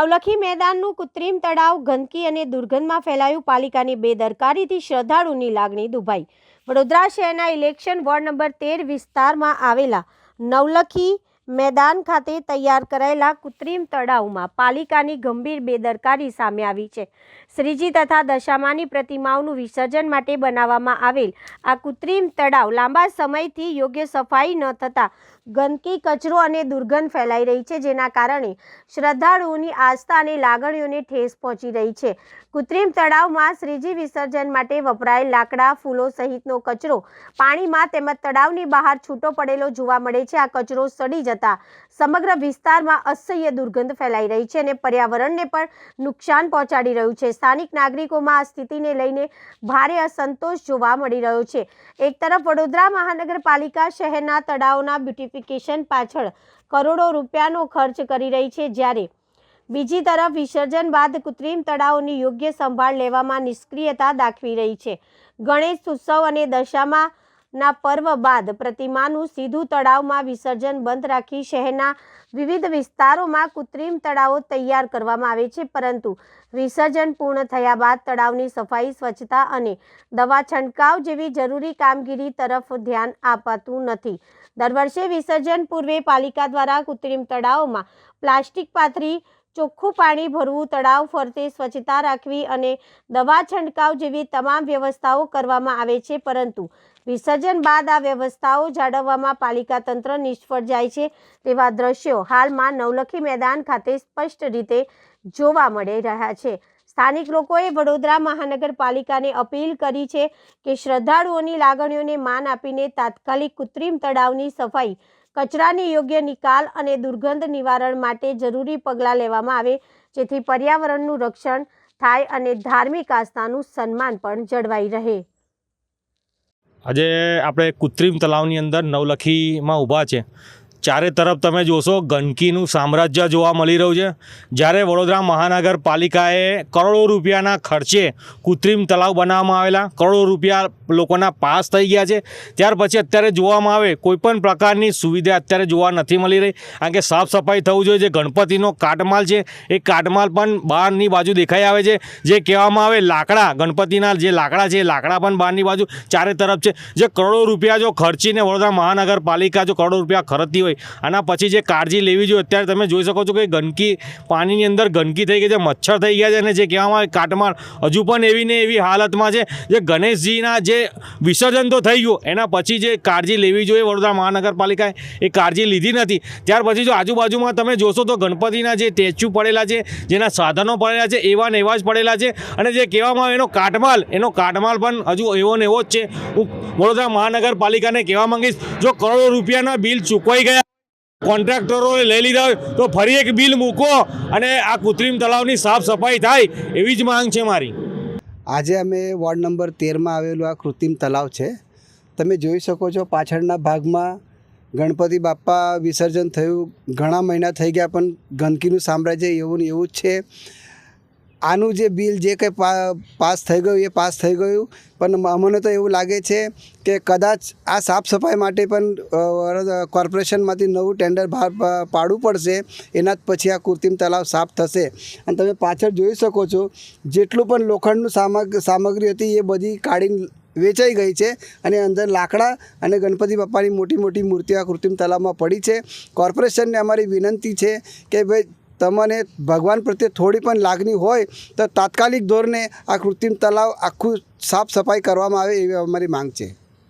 નવલખી મેદાનનું કૃત્રિમ તળાવ ગંદકી અને દુર્ગંધમાં ફેલાયું પાલિકાની બેદરકારીથી શ્રદ્ધાળુની લાગણી દુભાઈ. વડોદરા શહેરના ઇલેક્શન વોર્ડ નંબર તેર વિસ્તારમાં આવેલા નવલખી મેદાન ખાતે તૈયાર કરાયેલા કૃત્રિમ તળાવમાં પાલિકાની ગંભીર બેદરકારી સામે આવી છે. શ્રીજી તથા દશામાની પ્રતિમાઓનું વિસર્જન માટે બનાવવામાં આવેલ આ કૃત્રિમ તળાવ લાંબા સમયથી યોગ્ય સફાઈ ન થતાં ગંદકી, કચરો અને દુર્ગંધ ફેલાઈ રહી છે, જેના કારણે શ્રદ્ધાળુઓની આસ્થા અને લાગણીઓને ઠેસ પહોંચી રહી છે. કૃત્રિમ તળાવમાં શ્રીજી વિસર્જન માટે વપરાયેલ લાકડા, ફૂલો સહિતનો કચરો પાણીમાં તેમજ તળાવની બહાર છૂટો પડેલો જોવા મળે છે. આ કચરો સડી જતા સમગ્ર વિસ્તારમાં અસહ્ય દુર્ગંધ ફેલાઈ રહી છે અને પર્યાવરણને પણ નુકસાન પહોંચાડી રહ્યું છે. સ્થાનિક નાગરિકોમાં આ સ્થિતિને લઈને ભારે અસંતોષ જોવા મળી રહ્યો છે. એક તરફ વડોદરા મહાનગરપાલિકા શહેરના તળાવના બ્યુટિફિકેશન પાછળ કરોડો રૂપિયાનો ખર્ચ કરી રહી છે, જ્યારે બીજી તરફ વિસર્જન બાદ કૃત્રિમ તળાવોની યોગ્ય સંભાળ લેવામાં નિષ્ક્રિયતા દાખવી રહી છે. ગણેશ ઉત્સવ અને દશામાં ના પર્વ બાદ પ્રતિમાનું સીધું તળાવમાં વિસર્જન બંધ રાખી શહેરના વિવિધ વિસ્તારોમાં કૃત્રિમ તળાવો તૈયાર કરવામાં આવે છે. પરંતુ વિસર્જન પૂર્ણ થયા બાદ તળાવની સફાઈ, સ્વચ્છતા અને દવા છંટકાવ જેવી જરૂરી કામગીરી તરફ ધ્યાન અપાતું નથી. દર વર્ષે વિસર્જન પૂર્વે પાલિકા દ્વારા કૃત્રિમ તળાવોમાં પ્લાસ્ટિક પાથરી ચોખ્ખું પાણી ભરવું, તળાવ ફરતે સ્વચ્છતા રાખવી અને દવા છંટકાવ જેવી તમામ વ્યવસ્થાઓ કરવામાં આવે છે. પરંતુ વિસર્જન બાદ આ વ્યવસ્થાઓ જાળવવામાં પાલિકા તંત્ર નિષ્ફળ જાય છે તેવા દ્રશ્યો હાલમાં નવલખી મેદાન ખાતે સ્પષ્ટ રીતે જોવા મળી રહ્યા છે. સ્થાનિક લોકોએ વડોદરા મહાનગરપાલિકાને અપીલ કરી છે કે શ્રદ્ધાળુઓની લાગણીઓને માન આપીને તાત્કાલિક કૃત્રિમ તળાવની સફાઈ કચરાની યોગ્ય નિકાલ અને દુર્ગંધ નિવારણ માટે જરૂરી પગલાં લેવામાં આવે, જેથી પર્યાવરણનું રક્ષણ થાય અને ધાર્મિક આસ્થાનું સન્માન પણ જળવાઈ રહે. આજે આપણે કૃત્રિમ તલાવની અંદર નવલખીમાં ઊભા છે. ચારે તરફ તમે જોશો ગંદકીનું સામ્રાજ્ય જોવા મળી રહ્યું છે. જ્યારે વડોદરા મહાનગરપાલિકાએ કરોડો રૂપિયાના ખર્ચે કૃત્રિમ તલાવ બનાવવામાં આવેલા, કરોડો રૂપિયા લોકોના પાસ થઈ ગયા છે. ત્યાર પછી અત્યારે જોવામાં આવે, કોઈપણ પ્રકારની સુવિધા અત્યારે જોવા નથી મળી રહી. કારણ કે સાફ સફાઈ થવું જોઈએ, જે ગણપતિનો કાટમાલ છે, એ કાટમાલ પણ બહારની બાજુ દેખાઈ આવે છે. જે કહેવામાં આવે, લાકડા, ગણપતિના જે લાકડા છે, એ લાકડા પણ બહારની બાજુ ચારે તરફ છે. જે કરોડો રૂપિયા જો ખર્ચીને વડોદરા મહાનગરપાલિકા જો કરોડો રૂપિયા ખર્ચતી હોય આના પછી જે કાળજી લેવી જોઈએ, અત્યારે તમે જોઈ શકો છો કે ગંદકી, પાણીની અંદર ગંદકી થઈ ગઈ છે, મચ્છર થઈ ગયા છે અને જે કહેવામાં આવે કાટમાળ, હજુ પણ એવી ને એવી હાલતમાં છે જે ગણેશજીના જે વિસર્જન તો થઈ ગયું, એના પછી જે કાળજી લેવી જોઈએ વડોદરા મહાનગરપાલિકાએ, એ કાળજી લીધી નથી. ત્યાર પછી જો આજુબાજુમાં તમે જોશો તો ગણપતિના જે સ્ટેચ્યુ પડેલા છે, જેના સાધનો પડેલા છે, એવા ને એવા જ પડેલા છે અને જે કહેવામાં આવે એનો કાટમાલ એનો કાટમાલ પણ હજુ એવો ને એવો જ છે. હું વડોદરા મહાનગરપાલિકાને કહેવા માંગીશ, જો કરોડો રૂપિયાના બિલ ચૂકવાઈ ગયા કોન્ટ્રાક્ટરોએ લઈ લીધા હોય તો ફરી એક બિલ મૂકો અને આ કૃત્રિમ તળાવની સાફ સફાઈ થાય એવી જ માંગ છે મારી. આજે અમે વોર્ડ નંબર તેરમાં આવેલું આ કૃત્રિમ તળાવ છે. તમે જોઈ શકો છો પાછળના ભાગમાં ગણપતિ બાપ્પા વિસર્જન થયું. ઘણા મહિના થઈ ગયા પણ ગંદકીનું સામ્રાજ્ય એવું ને એવું જ છે. આનું જે બિલ જે કંઈ પાસ થઈ ગયું એ પાસ થઈ ગયું. પણ અમને તો એવું લાગે છે કે કદાચ આ સાફ સફાઈ માટે પણ કોર્પોરેશનમાંથી નવું ટેન્ડર બહાર પાડવું પડશે. એના જ પછી આ કૃત્રિમ તલાવ સાફ થશે. અને તમે પાછળ જોઈ શકો છો, જેટલું પણ લોખંડનું સામગ, સામગ્રી હતી એ બધી કાઢીને વેચાઈ ગઈ છે અને અંદર લાકડા અને ગણપતિ બાપાની મોટી મોટી મૂર્તિઓ આ કૃત્રિમ તલાવમાં પડી છે. કોર્પોરેશનને અમારી વિનંતી છે કે ભાઈ તમને ભગવાન પ્રત્યે થોડી પણ લાગણી હોય તો તાત્કાલિક ધોરણે આ કૃત્રિમ તલાવ આખું સાફ સફાઈ કરવામાં આવે એવી અમારી માંગ છે.